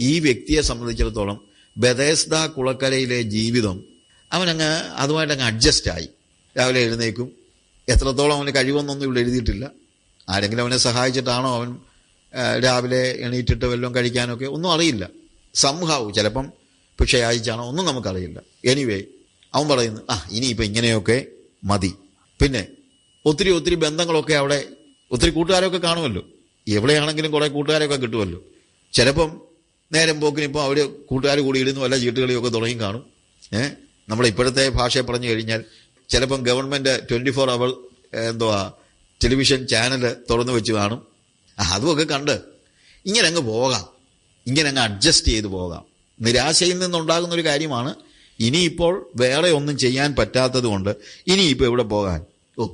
ഈ വ്യക്തിയെ സംബന്ധിച്ചിടത്തോളം ബദേസ്ദ കുളക്കരയിലെ ജീവിതം അവനങ്ങ് അതുമായിട്ട് അങ്ങ് അഡ്ജസ്റ്റ് ആയി. രാവിലെ എഴുന്നേക്കും എത്രത്തോളം അവന് കഴിവെന്നൊന്നും ഇവിടെ എഴുതിയിട്ടില്ല. ആരെങ്കിലും അവനെ സഹായിച്ചിട്ടാണോ അവൻ രാവിലെ എണീറ്റിട്ട് വല്ലതും കഴിക്കാനൊക്കെ? ഒന്നും അറിയില്ല. സംഹാവ് ചിലപ്പം പക്ഷേ അയച്ചാണോ ഒന്നും നമുക്കറിയില്ല. എനിവേ അവൻ പറയുന്നു ആ ഇനിയിപ്പോൾ ഇങ്ങനെയൊക്കെ മതി. പിന്നെ ഒത്തിരി ഒത്തിരി ബന്ധങ്ങളൊക്കെ അവിടെ ഒത്തിരി കൂട്ടുകാരൊക്കെ കാണുമല്ലോ. എവിടെയാണെങ്കിലും കുറേ കൂട്ടുകാരൊക്കെ കിട്ടുമല്ലോ. ചിലപ്പം നേരം പോക്കിന് ഇപ്പോൾ അവർ കൂട്ടുകാർ കൂടി ഇടുന്നു വല്ല ചീട്ടുകളിയൊക്കെ തുടങ്ങി കാണും. ഏഹ് നമ്മളെ ഇപ്പോഴത്തെ ഭാഷയെ പറഞ്ഞു കഴിഞ്ഞാൽ ചിലപ്പം ഗവൺമെന്റ് ട്വന്റി ഫോർ അവർ എന്തുവാ ടെലിവിഷൻ ചാനൽ തുറന്നു വെച്ച് കാണും. അതുമൊക്കെ കണ്ട് ഇങ്ങനെ അങ്ങ് പോകാം. ഇങ്ങനെ അങ്ങ് അഡ്ജസ്റ്റ് ചെയ്ത് പോകാം. നിരാശയിൽ നിന്നുണ്ടാകുന്ന ഒരു കാര്യമാണ് ഇനിയിപ്പോൾ വേറെ ഒന്നും ചെയ്യാൻ പറ്റാത്തത് കൊണ്ട് ഇനിയിപ്പോൾ ഇവിടെ പോകാൻ? ഓ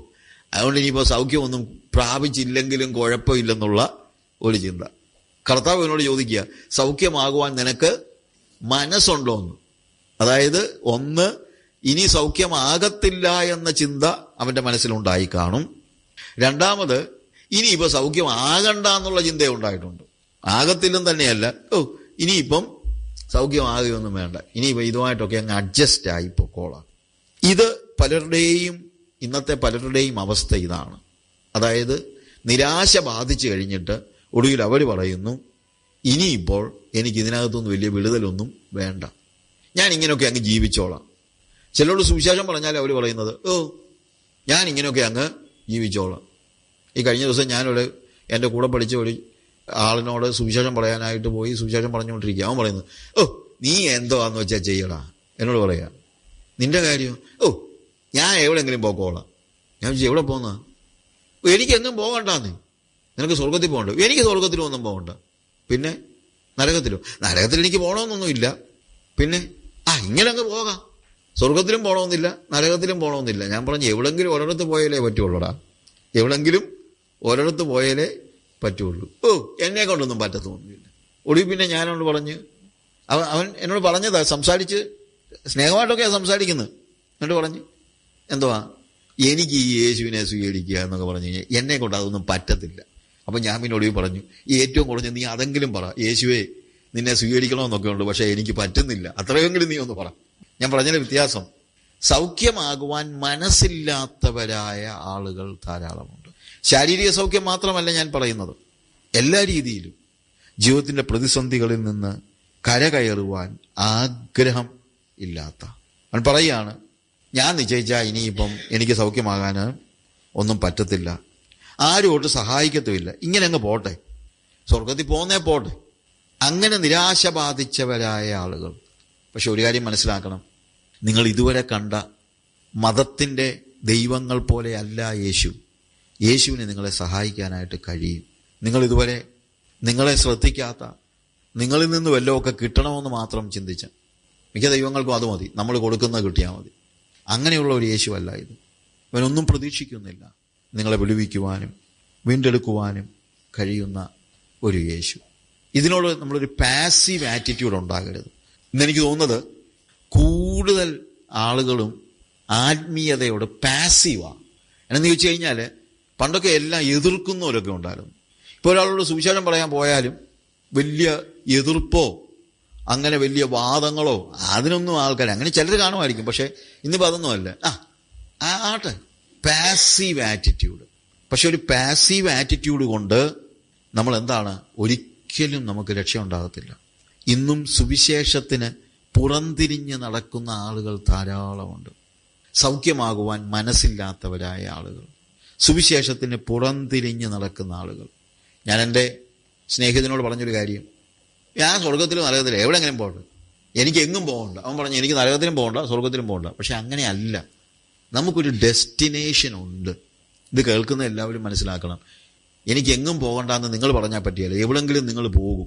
അതുകൊണ്ട് ഇനിയിപ്പോൾ സൗഖ്യമൊന്നും പ്രാപിച്ചില്ലെങ്കിലും കുഴപ്പമില്ലെന്നുള്ള ഒരു ചിന്ത. കർത്താവ് എന്നോട് ചോദിക്കുക സൗഖ്യമാകുവാൻ നിനക്ക് മനസ്സുണ്ടോ എന്ന്? അതായത് ഒന്ന് ഇനി സൗഖ്യമാകത്തില്ല എന്ന ചിന്ത അവന്റെ മനസ്സിലുണ്ടായി കാണും. രണ്ടാമത് ഇനി ഇനിയിപ്പോൾ സൗഖ്യമാകണ്ട എന്നുള്ള ചിന്ത ഉണ്ടായിട്ടുണ്ട്. ആകത്തില്ലെന്ന് തന്നെയല്ല. ഓ ഇനിയിപ്പം സൗഖ്യമാകുകയൊന്നും വേണ്ട. ഇനിയിപ്പോൾ ഇതുമായിട്ടൊക്കെ അങ്ങ് അഡ്ജസ്റ്റ് ആയി പൊക്കോളാം ഇത് പലരുടെയും ഇന്നത്തെ പലരുടെയും അവസ്ഥ ഇതാണ്. അതായത് നിരാശ ബാധിച്ചു കഴിഞ്ഞിട്ട് ഒടുവിൽ അവർ പറയുന്നു ഇനിയിപ്പോൾ എനിക്ക് ഇതിനകത്തൊന്നും വലിയ വിടുതലൊന്നും വേണ്ട. ഞാൻ ഇങ്ങനെയൊക്കെ അങ്ങ് ജീവിച്ചോളാം. ചിലരോട് സുവിശേഷം പറഞ്ഞാൽ അവർ പറയുന്നത് ഓ ഞാൻ ഇങ്ങനെയൊക്കെ അങ്ങ് ജീവിച്ചോളാം. ഈ കഴിഞ്ഞ ദിവസം ഞാനൊരു എന്റെ കൂടെ പഠിച്ച ഒരു ആളിനോട് സുവിശേഷം പറയാനായിട്ട് പോയി സുവിശേഷം പറഞ്ഞുകൊണ്ടിരിക്കുക. അവൻ പറയുന്നത് ഓ നീ എന്തോ എന്ന് വെച്ചാൽ ചെയ്യടാ? എന്നോട് പറയാ നിന്റെ കാര്യം ഓ ഞാൻ എവിടെയെങ്കിലും പോക്കോളാം. ഞാൻ ചോദിച്ചു എവിടെ പോകുന്ന എനിക്കെന്നും പോകണ്ടാന്ന്. നിനക്ക് സ്വർഗത്തിൽ പോകണ്ട. എനിക്ക് സ്വർഗത്തിലും ഒന്നും പോകണ്ട. പിന്നെ നരകത്തിലോ. നരകത്തിൽ എനിക്ക് പോകണമെന്നൊന്നുമില്ല. പിന്നെ ആ ഇങ്ങനെ അങ്ങ് പോകാം. സ്വർഗത്തിലും പോകണമെന്നില്ല നരകത്തിലും പോകണമെന്നില്ല. ഞാൻ പറഞ്ഞു എവിടെങ്കിലും ഒരിടത്ത് പോയാലേ പറ്റുള്ളൂടാ. എവിടെങ്കിലും ഒരിടത്ത് പോയാലേ പറ്റുള്ളൂ. ഓ എന്നെ കൊണ്ടൊന്നും പറ്റത്തൊന്നുമില്ല. ഒടുവിൽ പിന്നെ ഞാനോട് പറഞ്ഞ് അവൻ അവൻ എന്നോട് പറഞ്ഞതാ സംസാരിച്ച് സ്നേഹമായിട്ടൊക്കെയാണ് സംസാരിക്കുന്നത് എന്നിട്ട് പറഞ്ഞ് എന്തുവാ? എനിക്ക് ഈ യേശുവിനെ സ്വീകരിക്കുക എന്നൊക്കെ പറഞ്ഞു കഴിഞ്ഞാൽ എന്നെ കൊണ്ട് അതൊന്നും പറ്റത്തില്ല. അപ്പം ഞാൻ പിന്നെ ഒളിവ് പറഞ്ഞു ഏറ്റവും കുറഞ്ഞ് നീ അതെങ്കിലും പറ യേശുവേ നിന്നെ സ്വീകരിക്കണമെന്നൊക്കെ ഉണ്ട് പക്ഷേ എനിക്ക് പറ്റുന്നില്ല. അത്രയെങ്കിലും നീ ഒന്ന് പറ. ഞാൻ പറഞ്ഞതിന്റെ വ്യത്യാസം. സൗഖ്യമാകുവാൻ മനസ്സില്ലാത്തവരായ ആളുകൾ ധാരാളമുണ്ട്. ശാരീരിക സൗഖ്യം മാത്രമല്ല ഞാൻ പറയുന്നത്. എല്ലാ രീതിയിലും ജീവിതത്തിന്റെ പ്രതിസന്ധികളിൽ നിന്ന് കരകയറുവാൻ ആഗ്രഹം ഇല്ലാത്ത. അവൻ പറയുകയാണ് ഞാൻ നിശ്ചയിച്ചാൽ ഇനിയിപ്പം എനിക്ക് സൗഖ്യമാകാൻ ഒന്നും പറ്റത്തില്ല. ആരും ഒട്ട് സഹായിക്കത്തുമില്ല. ഇങ്ങനെ അങ്ങ് പോട്ടെ. സ്വർഗത്തിൽ പോന്നേ പോട്ടെ. അങ്ങനെ നിരാശ ബാധിച്ചവരായ ആളുകൾ. പക്ഷെ ഒരു കാര്യം മനസ്സിലാക്കണം. നിങ്ങൾ ഇതുവരെ കണ്ട മതത്തിന്റെ ദൈവങ്ങൾ പോലെ അല്ല യേശു. യേശുവിനെ നിങ്ങളെ സഹായിക്കാനായിട്ട് കഴിയും. നിങ്ങൾ ഇതുവരെ നിങ്ങളെ ശ്രദ്ധിക്കാത്ത നിങ്ങളിൽ നിന്ന് വല്ലതുമൊക്കെ കിട്ടണമെന്ന് മാത്രം ചിന്തിച്ച മിക്ക ദൈവങ്ങൾക്കും അത് മതി. നമ്മൾ കൊടുക്കുന്നത് കിട്ടിയാൽ മതി. അങ്ങനെയുള്ള ഒരു യേശുവല്ല ഇത്. ഇവനൊന്നും പ്രതീക്ഷിക്കുന്നില്ല. നിങ്ങളെ വിളിവിക്കുവാനും വീണ്ടെടുക്കുവാനും കഴിയുന്ന ഒരു യേശു. ഇതിനോട് നമ്മളൊരു പാസീവ് ആറ്റിറ്റ്യൂഡ് ഉണ്ടാകരുത്. ഇന്നെനിക്ക് തോന്നുന്നത് കൂടുതൽ ആളുകളും ആത്മീയതയോട് പാസീവാണ് എന്നു ചോദിച്ചു കഴിഞ്ഞാൽ പണ്ടൊക്കെ എല്ലാം എതിർക്കുന്നവരൊക്കെ ഉണ്ടായിരുന്നു. ഇപ്പോൾ ഒരാളോട് സുവിശേഷം പറയാൻ പോയാലും വലിയ എതിർപ്പോ അങ്ങനെ വലിയ വാദങ്ങളോ അതിനൊന്നും ആൾക്കാർ അങ്ങനെ ചിലർ കാണുമായിരിക്കും. പക്ഷേ ഇന്നിപ്പോൾ അതൊന്നും അല്ല. ആ ആ, ആട്ടെ. പാസീവ് ആറ്റിറ്റ്യൂഡ് പക്ഷെ ഒരു പാസീവ് ആറ്റിറ്റ്യൂഡ് കൊണ്ട് നമ്മൾ എന്താണ് ഒരിക്കലും നമുക്ക് രക്ഷയുണ്ടാകത്തില്ല. ഇന്നും സുവിശേഷത്തിന് പുറംതിരിഞ്ഞ് നടക്കുന്ന ആളുകൾ ധാരാളമുണ്ട്. സൗഖ്യമാകുവാൻ മനസ്സില്ലാത്തവരായ ആളുകൾ. സുവിശേഷത്തിന് പുറംതിരിഞ്ഞ് നടക്കുന്ന ആളുകൾ. ഞാൻ എന്റെ സ്നേഹിതനോട് പറഞ്ഞൊരു കാര്യം. ഞാൻ സ്വർഗത്തിലും നരകത്തിലും എവിടെങ്കിലും പോകട്ടെ. എനിക്ക് എങ്ങും പോകണ്ട. അവൻ പറഞ്ഞു എനിക്ക് നരകത്തിലും പോകണ്ട സ്വർഗത്തിലും പോകണ്ട. പക്ഷെ അങ്ങനെയല്ല. നമുക്കൊരു ഡെസ്റ്റിനേഷൻ ഉണ്ട്. ഇത് കേൾക്കുന്ന എല്ലാവരും മനസ്സിലാക്കണം. എനിക്ക് എങ്ങും പോകണ്ടെന്ന് നിങ്ങൾ പറഞ്ഞാൽ പറ്റിയല്ല എവിടെങ്കിലും നിങ്ങൾ പോകും.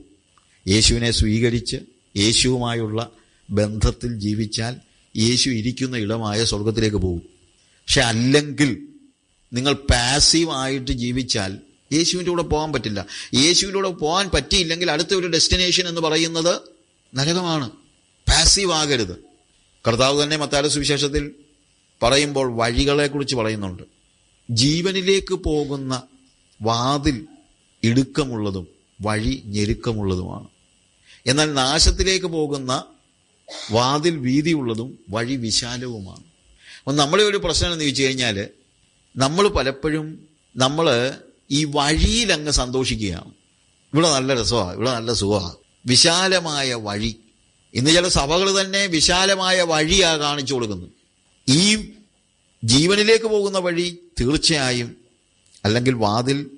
യേശുവിനെ സ്വീകരിച്ച് യേശുവുമായുള്ള ബന്ധത്തിൽ ജീവിച്ചാൽ യേശു ഇരിക്കുന്ന ഇടമായ സ്വർഗത്തിലേക്ക് പോകും. പക്ഷെ അല്ലെങ്കിൽ നിങ്ങൾ പാസീവായിട്ട് ജീവിച്ചാൽ യേശുവിന്റെ കൂടെ പോകാൻ പറ്റില്ല. യേശുവിന്റെ കൂടെ പോകാൻ പറ്റിയില്ലെങ്കിൽ അടുത്ത ഒരു ഡെസ്റ്റിനേഷൻ എന്ന് പറയുന്നത് നരകമാണ്. പാസീവ് ആകരുത്. കർത്താവ് തന്നെ മത്താല സുവിശേഷത്തിൽ പറയുമ്പോൾ വഴികളെക്കുറിച്ച് പറയുന്നുണ്ട്. ജീവനിലേക്ക് പോകുന്ന വാതിൽ ഇടുക്കമുള്ളതും വഴി ഞെരുക്കമുള്ളതുമാണ്. എന്നാൽ നാശത്തിലേക്ക് പോകുന്ന വാതിൽ വീതിയുള്ളതും വഴി വിശാലവുമാണ്. അപ്പം നമ്മളെ ഒരു പ്രശ്നം എന്ന് ചോദിച്ചു കഴിഞ്ഞാൽ നമ്മൾ പലപ്പോഴും നമ്മൾ ഈ വഴിയിൽ അങ്ങ് സന്തോഷിക്കുകയാണ്. ഇവിടെ നല്ല രസമാണ് ഇവിടെ നല്ല സുഖമാണ് വിശാലമായ വഴി. ഇന്ന് ചില സഭകൾ തന്നെ വിശാലമായ വഴിയാണ് കാണിച്ചു കൊടുക്കുന്നത്. ഈ ജീവനിലേക്ക് പോകുന്ന വഴി തീർച്ചയായും അല്ലെങ്കിൽ വാതിൽ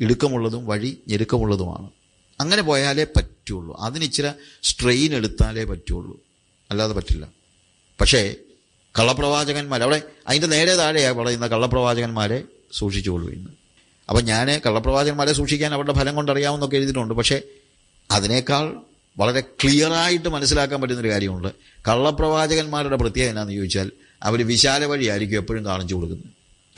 ഇടുക്കമുള്ളതും വഴി ഞെരുക്കമുള്ളതുമാണ്. അങ്ങനെ പോയാലേ പറ്റുള്ളൂ. അതിന് ഇച്ചിരി സ്ട്രെയിൻ എടുത്താലേ പറ്റുള്ളൂ. അല്ലാതെ പറ്റില്ല. പക്ഷേ കള്ളപ്രവാചകന്മാർ അവിടെ അതിന്റെ നേരെ താഴെയാണ് പറയുന്ന കള്ളപ്രവാചകന്മാരെ സൂക്ഷിച്ചുകൊള്ളൂ ഇന്ന് അപ്പം ഞാൻ കള്ളപ്രവാചകന്മാരെ സൂക്ഷിക്കാൻ അവരുടെ ഫലം കൊണ്ടറിയാമെന്നൊക്കെ എഴുതിയിട്ടുണ്ട്. പക്ഷേ അതിനേക്കാൾ വളരെ ക്ലിയറായിട്ട് മനസ്സിലാക്കാൻ പറ്റുന്നൊരു കാര്യമുണ്ട്. കള്ളപ്രവാചകന്മാരുടെ പ്രത്യേകത എന്നാന്ന് ചോദിച്ചാൽ അവർ വിശാല വഴിയായിരിക്കും എപ്പോഴും കാണിച്ചു കൊടുക്കുന്നത്.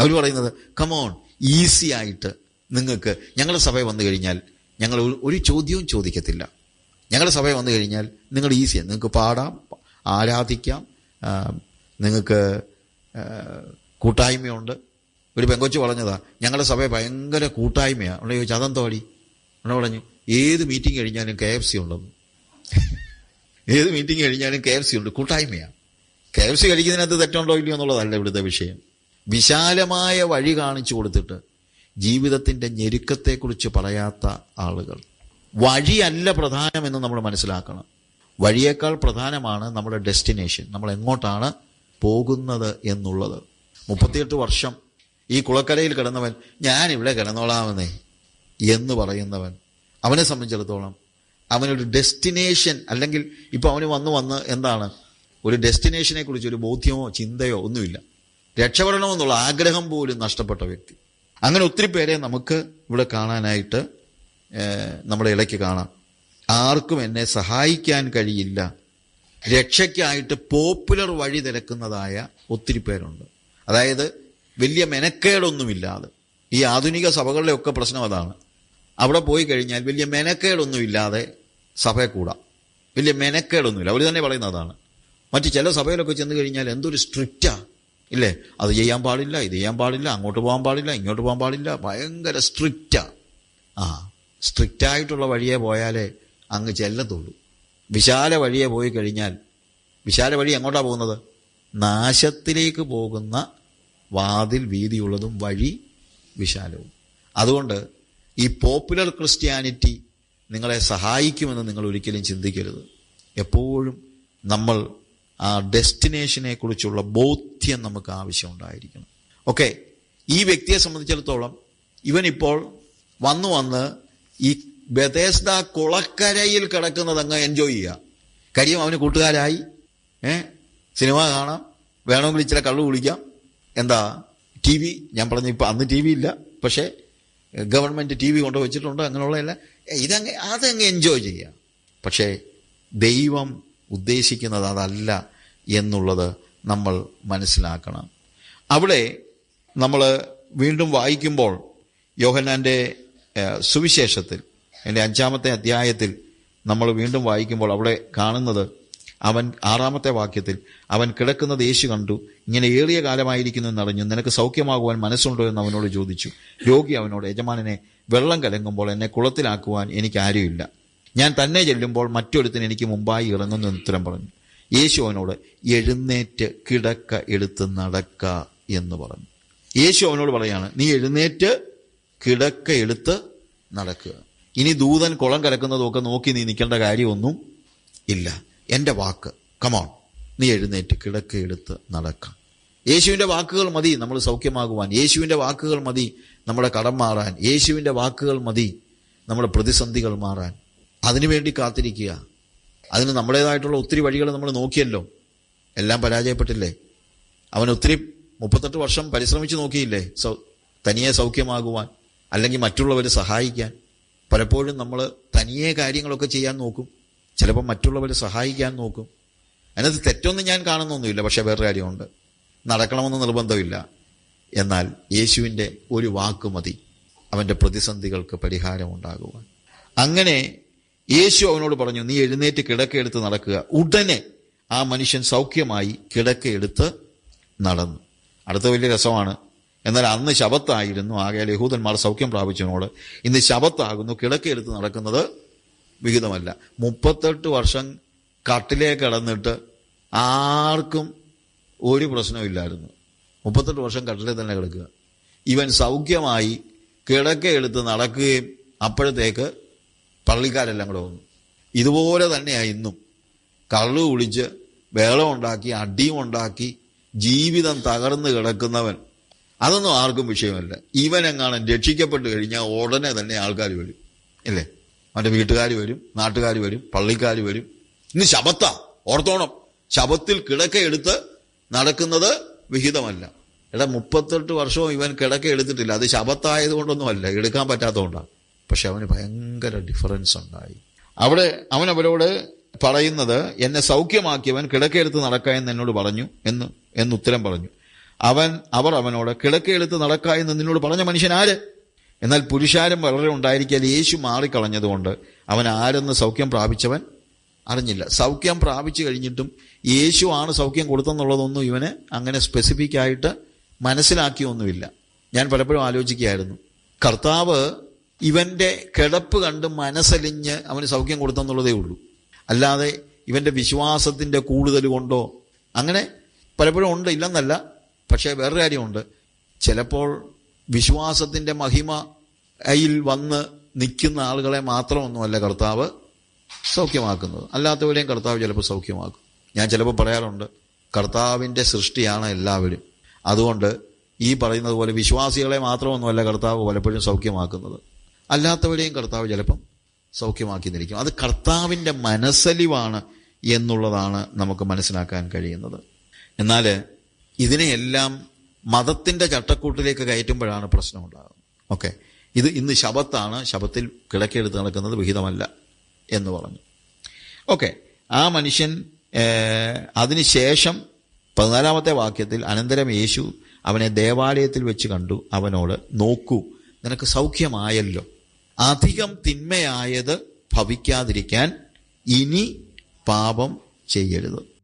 അവർ പറയുന്നത് കമോൺ ഈസി ആയിട്ട് നിങ്ങൾക്ക് ഞങ്ങളുടെ സഭയിൽ വന്നു കഴിഞ്ഞാൽ ഞങ്ങൾ ഒരു- ചോദ്യവും ചോദിക്കത്തില്ല. ഞങ്ങളുടെ സഭയിൽ വന്നു കഴിഞ്ഞാൽ നിങ്ങൾ ഈസിയാണ് നിങ്ങൾക്ക് പാടാം ആരാധിക്കാം നിങ്ങൾക്ക് കൂട്ടായ്മയുണ്ട്. ഒരു പെങ്കൊച്ച് പറഞ്ഞതാ ഞങ്ങളുടെ സഭയിൽ ഭയങ്കര കൂട്ടായ്മയാണ് ഉള്ള ചോദിച്ചു അതെന്തോ ഉള്ള പറഞ്ഞു ഏത് മീറ്റിംഗ് കഴിഞ്ഞാലും കെ എഫ് സി ഉണ്ടെന്ന്. ഏത് മീറ്റിംഗ് കഴിഞ്ഞാലും കെ എഫ് സി ഉണ്ട്. കൂട്ടായ്മയാണ് കെ എഫ് സി കഴിക്കുന്നതിനകത്ത് തെറ്റുണ്ടോ ഇല്ലയോ എന്നുള്ളതല്ല ഇവിടുത്തെ വിഷയം. വിശാലമായ വഴി കാണിച്ചു കൊടുത്തിട്ട് ജീവിതത്തിന്റെ ഞെരുക്കത്തെക്കുറിച്ച് പറയാത്ത ആളുകൾ. വഴിയല്ല പ്രധാനമെന്ന് നമ്മൾ മനസ്സിലാക്കണം. വഴിയേക്കാൾ പ്രധാനമാണ് നമ്മുടെ ഡെസ്റ്റിനേഷൻ. നമ്മൾ എങ്ങോട്ടാണ് പോകുന്നത് എന്നുള്ളത്. മുപ്പത്തിയെട്ട് വർഷം ഈ കുളക്കരയിൽ കിടന്നവൻ ഞാൻ ഇവിടെ കിടന്നോളാമെന്നേ എന്ന് പറയുന്നവൻ അവനെ സംബന്ധിച്ചിടത്തോളം അവനൊരു ഡെസ്റ്റിനേഷൻ അല്ലെങ്കിൽ ഇപ്പോൾ അവന് വന്ന് വന്ന് എന്താണ്? ഒരു ഡെസ്റ്റിനേഷനെ കുറിച്ച് ഒരു ബോധ്യമോ ചിന്തയോ ഒന്നുമില്ല. രക്ഷപ്പെടണമെന്നുള്ള ആഗ്രഹം പോലും നഷ്ടപ്പെട്ട വ്യക്തി. അങ്ങനെ ഒത്തിരി പേരെ നമുക്ക് ഇവിടെ കാണാനായിട്ട് നമ്മുടെ ഇടയ്ക്ക് കാണാം. ആർക്കും എന്നെ സഹായിക്കാൻ കഴിയില്ല. രക്ഷയ്ക്കായിട്ട് പോപ്പുലർ വഴി തിരക്കുന്നതായ ഒത്തിരി പേരുണ്ട്. അതായത് വലിയ മെനക്കേടൊന്നുമില്ലാതെ ഈ ആധുനിക സഭകളിലെയൊക്കെ പ്രശ്നം അതാണ്. അവിടെ പോയി കഴിഞ്ഞാൽ വലിയ മെനക്കേടൊന്നുമില്ലാതെ സഭയെ കൂടാം. വലിയ മെനക്കേടൊന്നുമില്ല. അവർ തന്നെ പറയുന്ന അതാണ്. മറ്റ് ചില സഭയിലൊക്കെ ചെന്ന് കഴിഞ്ഞാൽ എന്തൊരു സ്ട്രിക്റ്റാ. ഇല്ലേ? അത് ചെയ്യാൻ പാടില്ല ഇത് ചെയ്യാൻ പാടില്ല അങ്ങോട്ട് പോകാൻ പാടില്ല ഇങ്ങോട്ട് പോകാൻ പാടില്ല. ഭയങ്കര സ്ട്രിക്റ്റാ. ആ സ്ട്രിക്റ്റായിട്ടുള്ള വഴിയെ പോയാലേ അങ്ങ് ചെല്ലത്തുള്ളൂ. വിശാല വഴിയെ പോയി കഴിഞ്ഞാൽ വിശാല വഴി എങ്ങോട്ടാണ് പോകുന്നത്? നാശത്തിലേക്ക് പോകുന്ന വാതിൽ വീതിയുള്ളതും വഴി വിശാലവും. അതുകൊണ്ട് ഈ പോപ്പുലർ ക്രിസ്ത്യാനിറ്റി നിങ്ങളെ സഹായിക്കുമെന്ന് നിങ്ങൾ ഒരിക്കലും ചിന്തിക്കരുത്. എപ്പോഴും നമ്മൾ ആ ഡെസ്റ്റിനേഷനെ കുറിച്ചുള്ള ബോധ്യം നമുക്ക് ആവശ്യമുണ്ടായിരിക്കണം. ഓക്കെ ഈ വ്യക്തിയെ സംബന്ധിച്ചിടത്തോളം ഇവനിപ്പോൾ വന്നു വന്ന് ഈ ബദേസ്ദ കുളക്കരയിൽ കിടക്കുന്നത് അങ്ങ് എൻജോയ് ചെയ്യുക. കാര്യം അവന് കൂട്ടുകാരായി. ഏ? സിനിമ കാണാം. വേണമെങ്കിൽ ഇച്ചിരി കള്ളു കുളിക്കാം എന്താ? T V? ഞാൻ പറഞ്ഞു ഇപ്പം അന്ന് ടി വി ഇല്ല. പക്ഷേ ഗവൺമെന്റ് ടി വി കൊണ്ട് വെച്ചിട്ടുണ്ട് അങ്ങനെയുള്ള ഇതങ്ങ് അതങ്ങ് എൻജോയ് ചെയ്യാം. പക്ഷേ ദൈവം ഉദ്ദേശിക്കുന്നത് അതല്ല എന്നുള്ളത് നമ്മൾ മനസ്സിലാക്കണം. അവിടെ നമ്മൾ വീണ്ടും വായിക്കുമ്പോൾ യോഹന്നാന്റെ സുവിശേഷത്തിൽ എന്റെ അഞ്ചാമത്തെ അധ്യായത്തിൽ നമ്മൾ വീണ്ടും വായിക്കുമ്പോൾ അവിടെ കാണുന്നത് അവൻ ആറാമത്തെ വാക്യത്തിൽ അവൻ കിടക്കുന്നത് യേശു കണ്ടു ഇങ്ങനെ ഏറിയ കാലമായിരിക്കുന്നു എന്നറിഞ്ഞു നിനക്ക് സൗഖ്യമാകുവാൻ മനസ്സുണ്ടോ എന്ന് അവനോട് ചോദിച്ചു. രോഗി അവനോട് യജമാനനെ വെള്ളം കലങ്ങുമ്പോൾ എന്നെ കുളത്തിലാക്കുവാൻ എനിക്ക് ആരുമില്ല. ഞാൻ തന്നെ ചെല്ലുമ്പോൾ മറ്റൊരുത്തിന് എനിക്ക് മുമ്പായി ഇറങ്ങുന്നു ഉത്തരം പറഞ്ഞു. യേശു അവനോട് എഴുന്നേറ്റ് കിടക്ക എടുത്ത് നടക്ക എന്ന് പറഞ്ഞു. യേശു അവനോട് പറയാണ് നീ എഴുന്നേറ്റ് കിടക്ക എടുത്ത് നടക്കുക. ഇനി ദൂതൻ കുളം കലക്കുന്നതൊക്കെ നോക്കി നീ നിൽക്കേണ്ട കാര്യമൊന്നും ഇല്ല. എന്റെ വാക്ക്. കമോൺ നീ എഴുന്നേറ്റ് കിടക്ക എടുത്ത് നടക്കാം. യേശുവിന്റെ വാക്കുകൾ മതി നമ്മൾ സൗഖ്യമാകുവാൻ. യേശുവിന്റെ വാക്കുകൾ മതി നമ്മുടെ കടം മാറാൻ. യേശുവിന്റെ വാക്കുകൾ മതി നമ്മുടെ പ്രതിസന്ധികൾ മാറാൻ. അതിനുവേണ്ടി കാത്തിരിക്കുക. അതിന് നമ്മുടേതായിട്ടുള്ള ഒത്തിരി വഴികൾ നമ്മൾ നോക്കിയല്ലോ. എല്ലാം പരാജയപ്പെട്ടില്ലേ? അവൻ ഒത്തിരി മുപ്പത്തെട്ട് വർഷം പരിശ്രമിച്ച് നോക്കിയില്ലേ? സൗ തനിയെ സൗഖ്യമാകുവാൻ അല്ലെങ്കിൽ മറ്റുള്ളവരെ സഹായിക്കാൻ. പലപ്പോഴും നമ്മൾ തനിയെ കാര്യങ്ങളൊക്കെ ചെയ്യാൻ നോക്കും. ചിലപ്പോൾ മറ്റുള്ളവരെ സഹായിക്കാൻ നോക്കും. അതിനകത്ത് തെറ്റൊന്നും ഞാൻ കാണുന്നൊന്നുമില്ല പക്ഷേ വേറെ കാര്യമുണ്ട്. നടക്കണമെന്ന് നിർബന്ധമില്ല. എന്നാൽ യേശുവിന്റെ ഒരു വാക്ക് മതി. അവന്റെ പ്രതിസന്ധികൾക്ക് പരിഹാരമുണ്ടാകുവാൻ. അങ്ങനെ യേശു അവനോട് പറഞ്ഞു നീ എഴുന്നേറ്റ് കിടക്കയെടുത്ത് നടക്കുക. ഉടനെ ആ മനുഷ്യൻ സൗഖ്യമായി കിടക്കയെടുത്ത് നടന്നു. അടുത്ത വലിയ രസമാണ്. എന്നാൽ അന്ന് ശബത്തായിരുന്നു. ആകെ യഹൂദന്മാർ സൗഖ്യം പ്രാപിച്ചതിനോട് ഇന്ന് ശബത്താകുന്നു കിടക്കയെടുത്ത് നടക്കുന്നത് വിഹിതമല്ല. മുപ്പത്തെട്ട് വർഷം കട്ടിലേ കിടന്നിട്ട് ആർക്കും ഒരു പ്രശ്നമില്ലായിരുന്നു. മുപ്പത്തെട്ട് വർഷം കട്ടിലേ തന്നെ കിടക്കുക. ഇവൻ സൗഖ്യമായി കിടക്കയെടുത്ത് നടക്കുകയും അപ്പോഴത്തേക്ക് പള്ളിക്കാരെല്ലാം കൂടെ വന്നു. ഇതുപോലെ തന്നെയാണ് ഇന്നും. കള്ളു കുളിച്ച് വേളമുണ്ടാക്കി അടിയും ഉണ്ടാക്കി ജീവിതം തകർന്നു കിടക്കുന്നവൻ. അതൊന്നും ആർക്കും വിഷയമല്ല. ഇവനെങ്ങാനും രക്ഷിക്കപ്പെട്ട് കഴിഞ്ഞാൽ ഉടനെ തന്നെ ആൾക്കാർ വരും. ഇല്ലേ? അവന്റെ വീട്ടുകാർ വരും നാട്ടുകാർ വരും പള്ളിക്കാർ വരും. ഇന്ന് ശബത്താ ഓർത്തോണം. ശബത്തിൽ കിടക്കയെടുത്ത് നടക്കുന്നത് വിഹിതമല്ല. എടാ മുപ്പത്തെട്ട് വർഷവും ഇവൻ കിടക്ക എടുത്തിട്ടില്ല. അത് ശബത്തായത് കൊണ്ടൊന്നുമല്ല എടുക്കാൻ പറ്റാത്തതുകൊണ്ടാണ്. പക്ഷെ അവന് ഭയങ്കര ഡിഫറൻസ് ഉണ്ടായി. അവിടെ അവൻ അവരോട് പറയുന്നത് എന്നെ സൗഖ്യമാക്കിയവൻ കിടക്കയെടുത്ത് നടക്ക എന്ന് എന്നോട് പറഞ്ഞു എന്ന് എന്ന് ഉത്തരം പറഞ്ഞു. അവൻ അവർ അവനോട് കിടക്കയെടുത്ത് നടക്ക എന്ന് നിന്നോട് പറഞ്ഞ മനുഷ്യൻ ആര്? എന്നാൽ പുരുഷാരം വളരെ ഉണ്ടായിരിക്കാൻ യേശു മാറിക്കളഞ്ഞതുകൊണ്ട് അവൻ ആരെന്ന് സൗഖ്യം പ്രാപിച്ചവൻ അറിഞ്ഞില്ല. സൗഖ്യം പ്രാപിച്ചു കഴിഞ്ഞിട്ടും യേശു ആണ് സൗഖ്യം കൊടുത്തെന്നുള്ളതൊന്നും ഇവന് അങ്ങനെ സ്പെസിഫിക് ആയിട്ട് മനസ്സിലാക്കിയൊന്നുമില്ല. ഞാൻ പലപ്പോഴും ആലോചിക്കുകയായിരുന്നു. കർത്താവ് ഇവന്റെ കിടപ്പ് കണ്ട് മനസ്സലിഞ്ഞ് അവന് സൗഖ്യം കൊടുത്തെന്നുള്ളതേ ഉള്ളൂ. അല്ലാതെ ഇവന്റെ വിശ്വാസത്തിന്റെ കൂടുതൽ കൊണ്ടോ അങ്ങനെ പലപ്പോഴും ഉണ്ട് ഇല്ലെന്നല്ല. പക്ഷേ വേറൊരു കാര്യമുണ്ട്. ചിലപ്പോൾ വിശ്വാസത്തിന്റെ മഹിമയിൽ വന്ന് നിൽക്കുന്ന ആളുകളെ മാത്രമൊന്നുമല്ല കർത്താവ് സൗഖ്യമാക്കുന്നത്. അല്ലാത്തവരെയും കർത്താവ് ചിലപ്പോൾ സൗഖ്യമാക്കും. ഞാൻ ചിലപ്പോൾ പറയാറുണ്ട് കർത്താവിന്റെ സൃഷ്ടിയാണ് എല്ലാവരും. അതുകൊണ്ട് ഈ പറയുന്നത് പോലെ വിശ്വാസികളെ മാത്രമൊന്നുമല്ല കർത്താവ് പലപ്പോഴും സൗഖ്യമാക്കുന്നത്. അല്ലാത്തവരെയും കർത്താവ് ചിലപ്പം സൗഖ്യമാക്കി നിൽക്കും അത് കർത്താവിന്റെ മനസ്സലിവാണ് എന്നുള്ളതാണ് നമുക്ക് മനസ്സിലാക്കാൻ കഴിയുന്നത്. എന്നാൽ ഇതിനെയെല്ലാം മതത്തിന്റെ ചട്ടക്കൂട്ടിലേക്ക് കയറ്റുമ്പോഴാണ് പ്രശ്നം ഉണ്ടാകുന്നത് ഓക്കെ. ഇത് ഇന്ന് ശബത്താണ് ശബത്തിൽ കിടക്കെടുത്ത് നടക്കുന്നത് വിഹിതമല്ല എന്ന് പറഞ്ഞു. ഓക്കെ. ആ മനുഷ്യൻ അതിനുശേഷം പതിനാലാമത്തെ വാക്യത്തിൽ അനന്തരം യേശു അവനെ ദേവാലയത്തിൽ വെച്ച് കണ്ടു. അവനോട് നോക്കൂ നിനക്ക് സൗഖ്യമായല്ലോ. അധികം തിന്മയായത് ഭവിക്കാതിരിക്കാൻ ഇനി പാപം ചെയ്യരുത്.